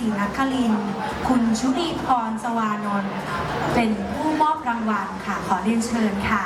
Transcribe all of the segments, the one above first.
ศรีนคริน คุณชุลีพรสวานนท์เป็นผู้มอบรางวัลค่ะ ขอเรียนเชิญค่ะ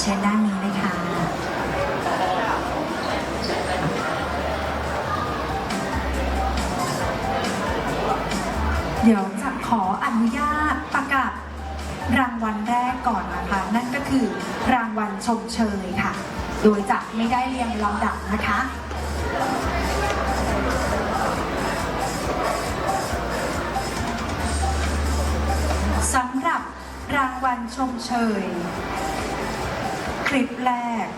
เชิญด้านนี้เลยค่ะ ชมเชยค่ะ โดยจะไม่ได้เรียงลำดับนะคะสำหรับรางวัลชมเชย คลิปแรก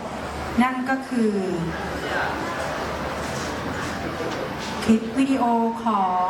นั่นก็คือ คลิปวิดีโอของ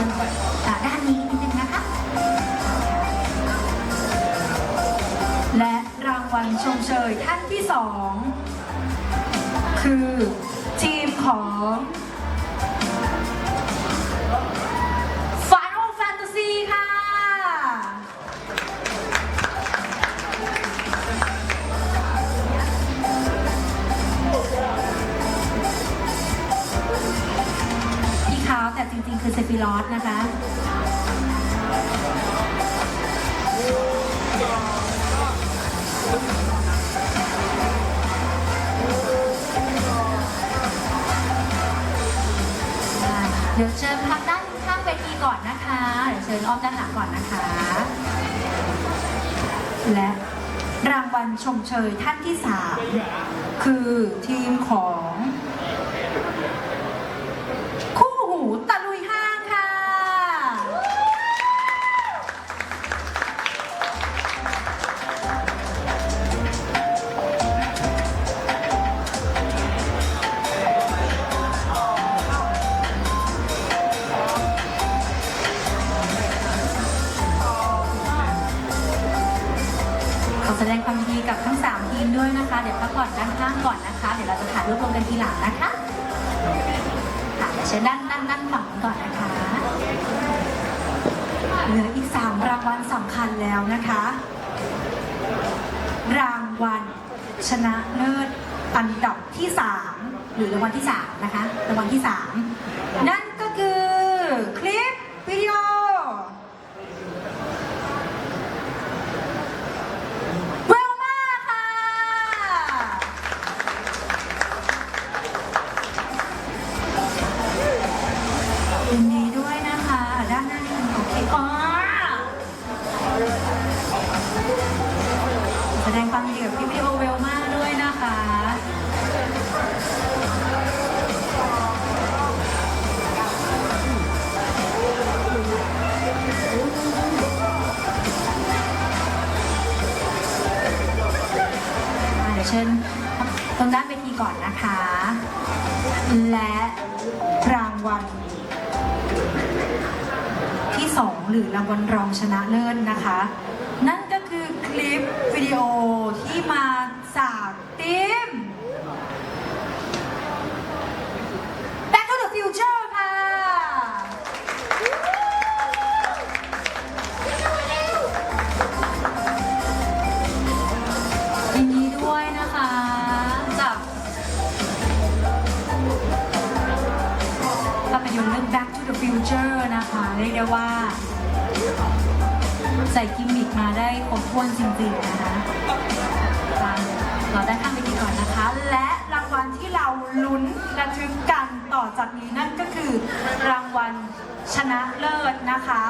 ชิญอะด้านนี้นิดนึงนะคะ และรางวัลชมเชยท่านที่สองคือทีมของ จริง ๆ คือเซฟิลอสนะคะเดี๋ยวเชิญพักด้านข้างเวทีก่อนนะคะเดี๋ยวเชิญอ้อมด้านหลังก่อนนะคะ และรางวัลชมเชยท่านที่สามคือทีมของ แสดงความยินดีกับทั้ง 3 ทีมด้วยนะคะ เดี๋ยวพักผ่อนด้านข้างก่อนนะคะ เดี๋ยวเราจะถ่ายรูปรวมกันทีหลังนะคะค่ะเดี๋ยวเชิญด้านด้านด้านฝั่งก่อนนะคะ เหลืออีก 3 รางวัลสำคัญแล้วนะคะ รางวัลชนะเลิศอันดับที่ 3 หรือรางวัลที่ 3 นะคะ รางวัลที่ 3 นั่น เชิญตรงด้านเวทีก่อนนะคะ และรางวัลที่สองหรือรางวัลรองชนะเลิศนะคะ นั่นก็คือคลิปวิดีโอที่มาสาม เรียกได้ว่า ใส่กิมมิกมาได้ครบถ้วนจริงๆนะคะเราได้ข้ามไปทีก่อนนะคะ และรางวัลที่เราลุ้นระทึกกันต่อจากนี้นั่นก็คือรางวัลชนะเลิศนะคะ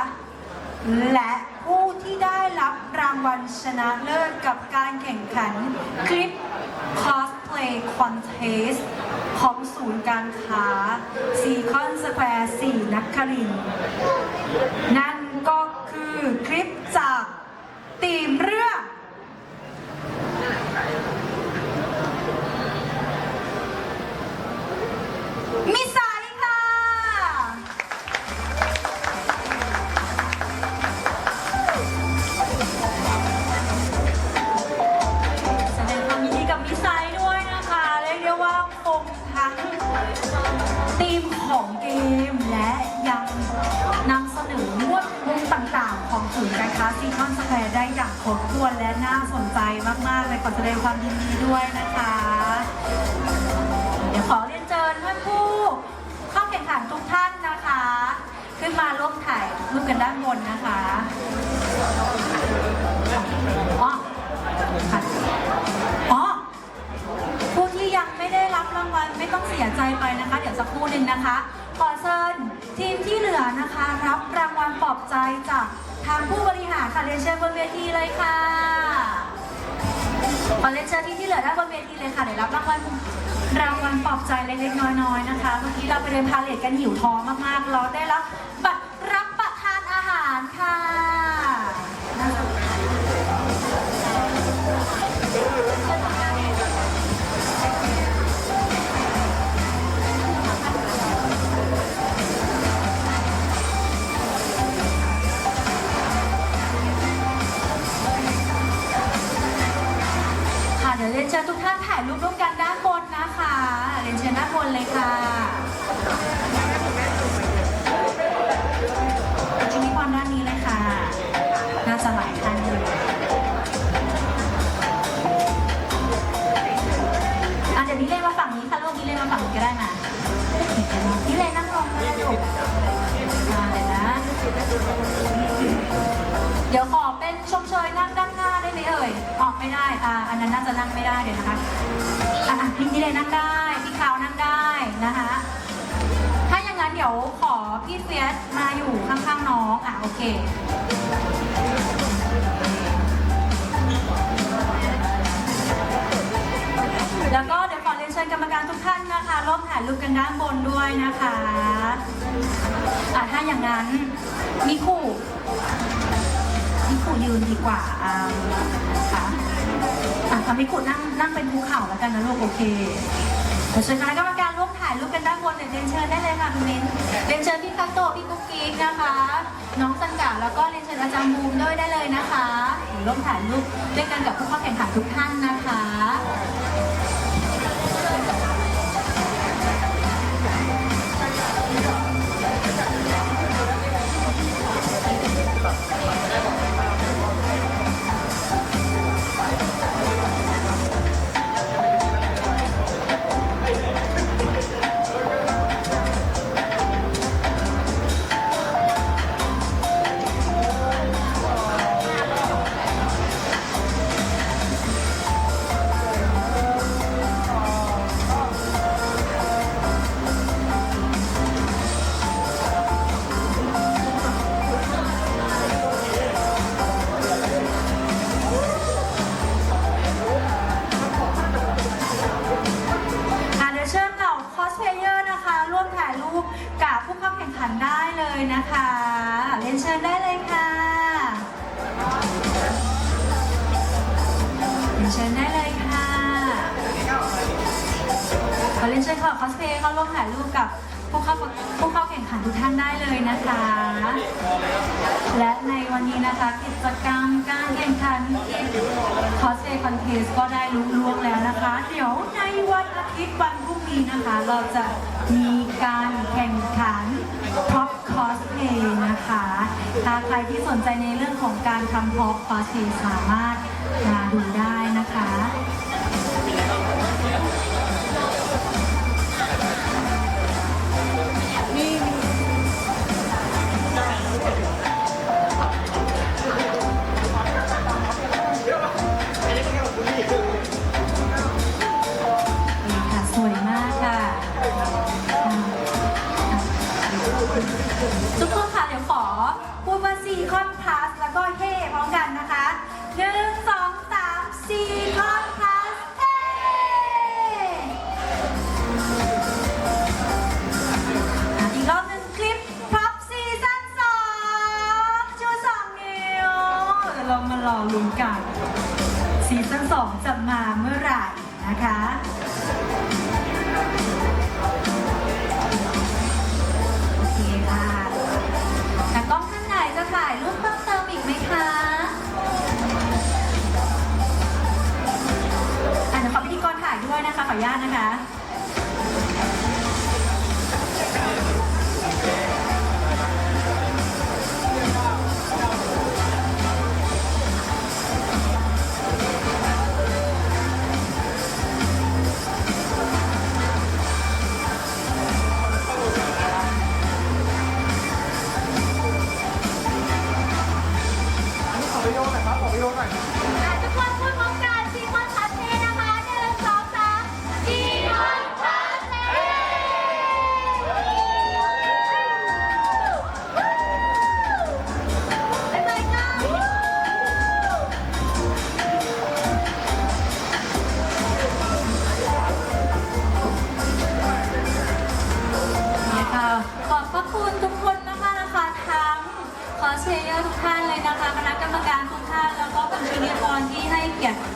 และผู้ที่ได้รับรางวัลชนะเลิศกับการแข่งขันคลิปคอสเพ cosplay contest ของศูนย์การค้าซีคอนสแควร์4 นักคริน นั่นก็คือคลิปจากตีมเรื่องมิสายค่ะ แสดงความยินดีกับมิสไซด์ด้วยนะคะ เรียกได้ว่าคงทั้งธีมของเกม ศูนย์การค้าซีคอนสแควร์ได้อย่างครบถ้วนและน่าสนใจมากๆเลยขอแสดงความยินดีด้วยนะคะ เดี๋ยวขอเรียนเชิญท่านผู้เข้าแข่งขันทุกท่านนะคะ ขึ้นมาร่วมถ่ายรูปกันด้านบนนะคะอ๋ออ๋อผู้ที่ยังไม่ได้รับรางวัลไม่ต้องเสียใจไปนะคะ เดี๋ยวสักครู่หนึ่งนะคะขอเชิญทีมที่เหลือนะคะ รับรางวัลปลอบใจจาก ทางผู้บริหารค่ะเรียนเชิญบนเวทีเลยค่ะขอเรียนเชิญที่ที่เหลือด้านบนเวทีเลยค่ะเดี๋ยวรับรางวัลรางวัลปลอบใจเล็กๆน้อยๆนะคะ เมื่อกี้เราไปเดินพาเลทกันหิวท้องมากๆเราได้รับายรูปร่วมกันด้านบนนะคะเรียนเชิญด้านบนเลยค่ะ นั้นน่าจะนั่งไม่ได้เดี๋ยวนะคะอะอะพี่นี่เลยนั่งได้พี่ขาวนั่งได้นะคะ ถ้าอย่างนั้นเดี๋ยวขอพี่เฟียสมาอยู่ข้างๆน้องอะโอเคแล้วก็เดี๋ยวขอเรียนเชิญกรรมการทุกท่านนะคะร่วมถ่ายรูปกันด้านบนด้วยนะคะอะถ้าอย่างนั้น มีคู่พี่ขูยืนดีกว่าอ่า ค่ะอะทำให้ขูนั่งนั่งเป็นภูเขาแล้วกันนะลูกโอเคเดี๋ยวเชิญคณะกรรมการร่วมถ่ายรูปกันด้านบนเดี๋ยวเรียนเชิญได้เลยค่ะคุณมิ้นเรียนเชิญพี่คาโตะพี่กุ๊กกิ๊กนะคะ น้องสันกาแล้วก็เรียนเชิญอาจารย์บูมด้วยได้เลยนะคะร่วมถ่ายรูปด้วยกันกับผู้เข้าแข่งขันทุกท่านนะคะ เลยนะคะ เรียนเชิญได้เลยค่ะเรียนเชิญได้เลยค่ะขอเรียนเชิญค่ะคอสเพลย์เข้าร่วมถ่ายรูปกับผู้เข้าผู้เข้าแข่งขันทุกท่านได้เลยนะคะ และในวันนี้นะคะกิจกรรมการแข่งขันคอสเพย์คอนเทสก็ได้ลุล่วงแล้วนะคะ เดี๋ยวในวันอาทิตย์วันพรุ่งนี้นะคะ เราจะมีการแข่งขันท็อป คอสเพย์นะคะถ้าใครที่สนใจในเรื่องของการทำพ็อปคอสเพย์สามารถมาดูได้นะคะ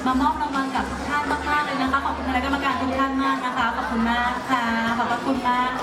มามอบรางวัลกับทุกท่านมากๆเลยนะคะ ขอบคุณคณะกรรมการทุกท่านมากนะคะ ขอบคุณมากค่ะ ขอบพระคุณมาก